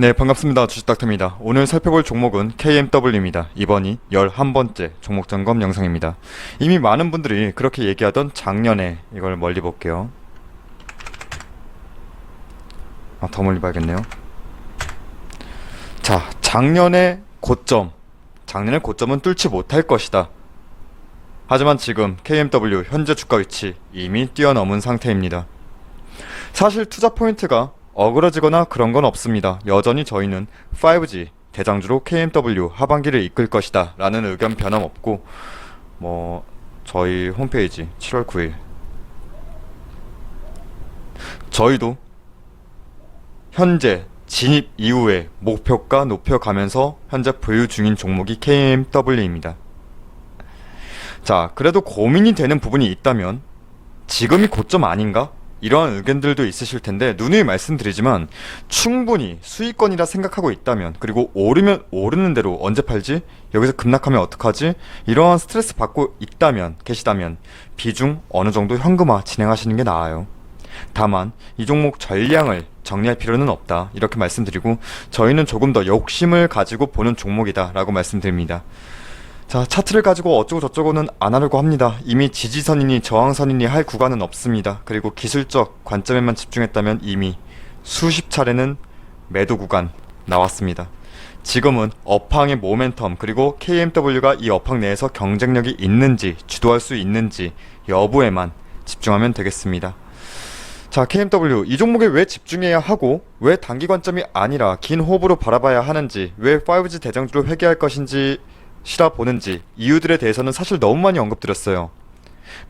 네, 반갑습니다. 주식닥터입니다. 오늘 살펴볼 종목은 KMW입니다. 이번이 11번째 종목 점검 영상입니다. 이미 많은 분들이 그렇게 얘기하던 작년에 이걸 멀리 볼게요. 아, 더 멀리 봐야겠네요. 자, 작년의 고점. 작년의 고점은 뚫지 못할 것이다. 하지만 지금 KMW 현재 주가 위치 이미 뛰어넘은 상태입니다. 사실 투자 포인트가 어그러지거나 그런 건 없습니다. 여전히 저희는 5G 대장주로 KMW 하반기를 이끌 것이다 라는 의견 변함없고 뭐 저희 홈페이지 7월 9일 저희도 현재 진입 이후에 목표가 높여가면서 현재 보유 중인 종목이 KMW입니다. 자, 그래도 고민이 되는 부분이 있다면 지금이 고점 아닌가? 이러한 의견들도 있으실 텐데 누누이 말씀드리지만 충분히 수익권이라 생각하고 있다면 그리고 오르면 오르는 대로 언제 팔지? 여기서 급락하면 어떡하지? 이러한 스트레스 받고 있다면 계시다면 비중 어느 정도 현금화 진행하시는 게 나아요. 다만 이 종목 전량을 정리할 필요는 없다 이렇게 말씀드리고 저희는 조금 더 욕심을 가지고 보는 종목이다라고 말씀드립니다. 자, 차트를 가지고 어쩌고 저쩌고는 안 하려고 합니다. 이미 지지선이니 저항선이니 할 구간은 없습니다. 그리고 기술적 관점에만 집중했다면 이미 수십 차례는 매도 구간 나왔습니다. 지금은 업황의 모멘텀 그리고 KMW가 이 업황 내에서 경쟁력이 있는지 주도할 수 있는지 여부에만 집중하면 되겠습니다. 자, KMW 이 종목에 왜 집중해야 하고 왜 단기 관점이 아니라 긴 호흡으로 바라봐야 하는지 왜 5G 대장주로 회귀할 것인지 시라 보는지 이유들에 대해서는 사실 너무 많이 언급드렸어요.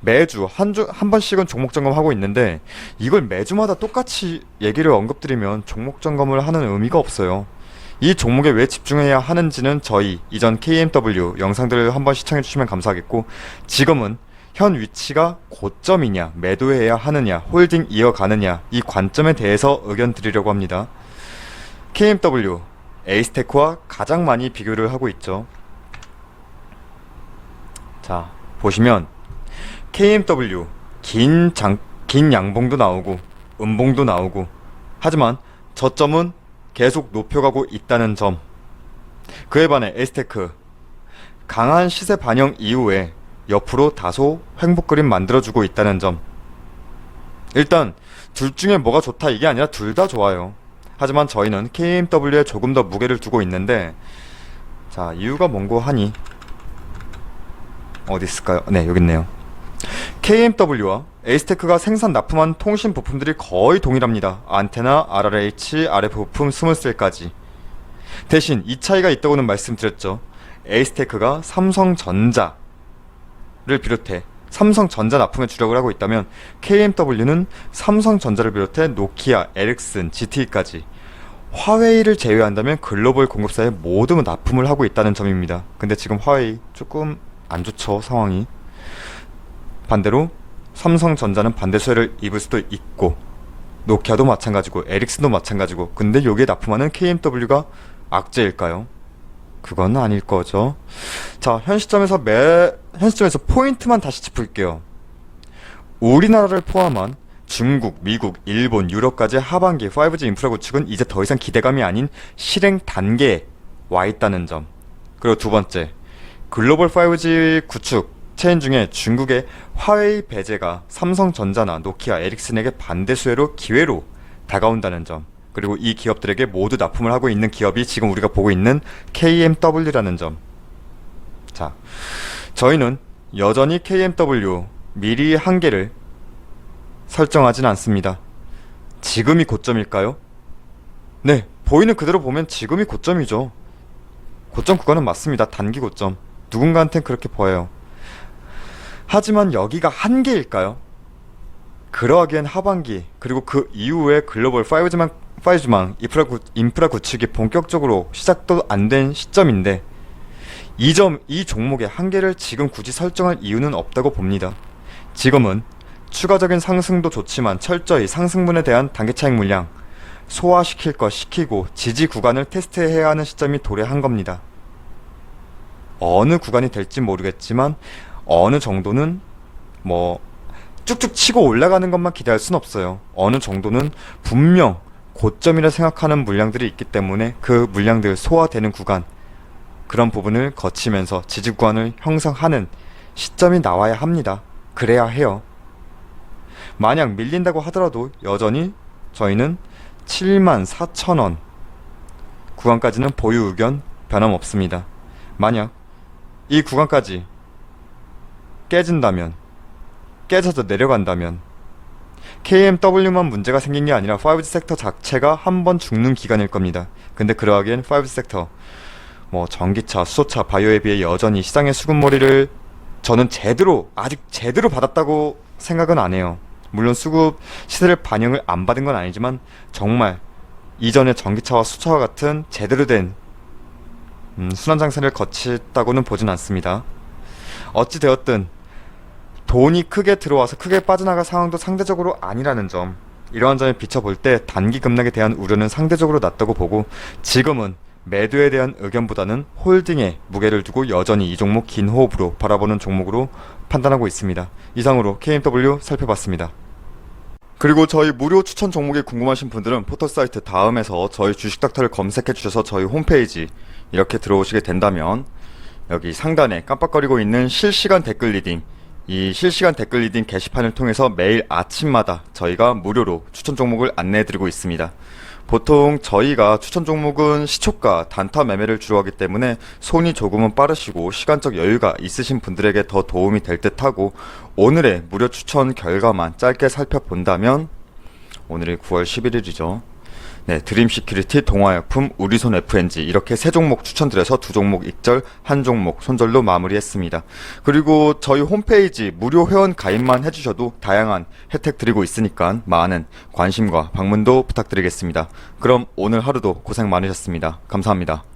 매주 한, 주, 한 번씩은 종목 점검하고 있는데 이걸 매주마다 똑같이 얘기를 언급드리면 종목 점검을 하는 의미가 없어요. 이 종목에 왜 집중해야 하는지는 저희 이전 KMW 영상들을 한번 시청해 주시면 감사하겠고 지금은 현 위치가 고점이냐 매도해야 하느냐 홀딩 이어가느냐 이 관점에 대해서 의견 드리려고 합니다. KMW 에이스테크와 가장 많이 비교를 하고 있죠. 자, 보시면 KMW 긴 장, 긴 양봉도 나오고 음봉도 나오고 하지만 저점은 계속 높여가고 있다는 점. 그에 반해 에스테크 강한 시세 반영 이후에 옆으로 다소 횡보 그림 만들어주고 있다는 점. 일단 둘 중에 뭐가 좋다 이게 아니라 둘 다 좋아요. 하지만 저희는 KMW에 조금 더 무게를 두고 있는데 자 이유가 뭔고 하니 어디 있을까요? 네, 여기 있네요. KMW와 에이스테크가 생산 납품한 통신 부품들이 거의 동일합니다. 안테나, RRH, RF 부품, 스무셀까지. 대신 이 차이가 있다고는 말씀드렸죠. 에이스테크가 삼성전자를 비롯해 삼성전자 납품에 주력을 하고 있다면 KMW는 삼성전자를 비롯해 노키아, 에릭슨, GT까지 화웨이를 제외한다면 글로벌 공급사에 모두 납품을 하고 있다는 점입니다. 근데 지금 화웨이 조금 안 좋죠 상황이. 반대로 삼성전자는 반대 수혜를 입을 수도 있고 노키아도 마찬가지고 에릭슨도 마찬가지고 근데 여기에 납품하는 KMW가 악재일까요? 그건 아닐 거죠. 자 현 시점에서 매 현 시점에서 포인트만 다시 짚을게요. 우리나라를 포함한 중국, 미국, 일본, 유럽까지 하반기 5G 인프라 구축은 이제 더 이상 기대감이 아닌 실행 단계에 와 있다는 점. 그리고 두 번째 글로벌 5G 구축 체인 중에 중국의 화웨이 배제가 삼성전자나 노키아, 에릭슨에게 반대 수혜로 기회로 다가온다는 점 그리고 이 기업들에게 모두 납품을 하고 있는 기업이 지금 우리가 보고 있는 KMW라는 점. 자, 저희는 여전히 KMW 미리 한계를 설정하진 않습니다. 지금이 고점일까요? 네, 보이는 그대로 보면 지금이 고점이죠. 고점 구간은 맞습니다. 단기 고점. 누군가한텐 그렇게 보여요. 하지만 여기가 한계일까요? 그러하기엔 하반기 그리고 그 이후에 글로벌 5G망, 5G망 인프라, 구, 인프라 구축이 본격적으로 시작도 안 된 시점인데 이 점, 이 종목의 한계를 지금 굳이 설정할 이유는 없다고 봅니다. 지금은 추가적인 상승도 좋지만 철저히 상승분에 대한 단기 차익 물량 소화시킬 것 시키고 지지 구간을 테스트해야 하는 시점이 도래한 겁니다. 어느 구간이 될지 모르겠지만 어느 정도는 뭐 쭉쭉 치고 올라가는 것만 기대할 순 없어요. 어느 정도는 분명 고점이라 생각하는 물량들이 있기 때문에 그 물량들 소화되는 구간 그런 부분을 거치면서 지지 구간을 형성하는 시점이 나와야 합니다. 그래야 해요. 만약 밀린다고 하더라도 여전히 저희는 7만 4천 원 구간까지는 보유 의견 변함없습니다. 만약 이 구간까지 깨진다면 깨져서 내려간다면 KMW만 문제가 생긴 게 아니라 5G 섹터 자체가 한 번 죽는 기간일 겁니다. 근데 그러하기엔 5G 섹터 뭐 전기차, 수소차, 바이오에 비해 여전히 시장의 수급머리를 저는 제대로 아직 제대로 받았다고 생각은 안 해요. 물론 수급 시세를 반영을 안 받은 건 아니지만 정말 이전의 전기차와 수차와 같은 제대로 된 음, 순환 장세를 거쳤다고는 보진 않습니다. 어찌 되었든 돈이 크게 들어와서 크게 빠져나갈 상황도 상대적으로 아니라는 점 이러한 점에 비춰볼 때 단기 급락에 대한 우려는 상대적으로 낮다고 보고 지금은 매도에 대한 의견보다는 홀딩에 무게를 두고 여전히 이 종목 긴 호흡으로 바라보는 종목으로 판단하고 있습니다. 이상으로 KMW 살펴봤습니다. 그리고 저희 무료 추천 종목이 궁금하신 분들은 포털 사이트 다음에서 저희 주식닥터를 검색해 주셔서 저희 홈페이지 이렇게 들어오시게 된다면 여기 상단에 깜빡거리고 있는 실시간 댓글 리딩 이 실시간 댓글 리딩 게시판을 통해서 매일 아침마다 저희가 무료로 추천 종목을 안내해 드리고 있습니다. 보통 저희가 추천 종목은 시초가 단타 매매를 주로 하기 때문에 손이 조금은 빠르시고 시간적 여유가 있으신 분들에게 더 도움이 될 듯하고 오늘의 무료 추천 결과만 짧게 살펴본다면 오늘이 9월 11일이죠. 네, 드림 시큐리티, 동화약품, 우리손 FNG 이렇게 세 종목 추천드려서 두 종목 익절, 한 종목 손절로 마무리했습니다. 그리고 저희 홈페이지 무료 회원 가입만 해주셔도 다양한 혜택 드리고 있으니까 많은 관심과 방문도 부탁드리겠습니다. 그럼 오늘 하루도 고생 많으셨습니다. 감사합니다.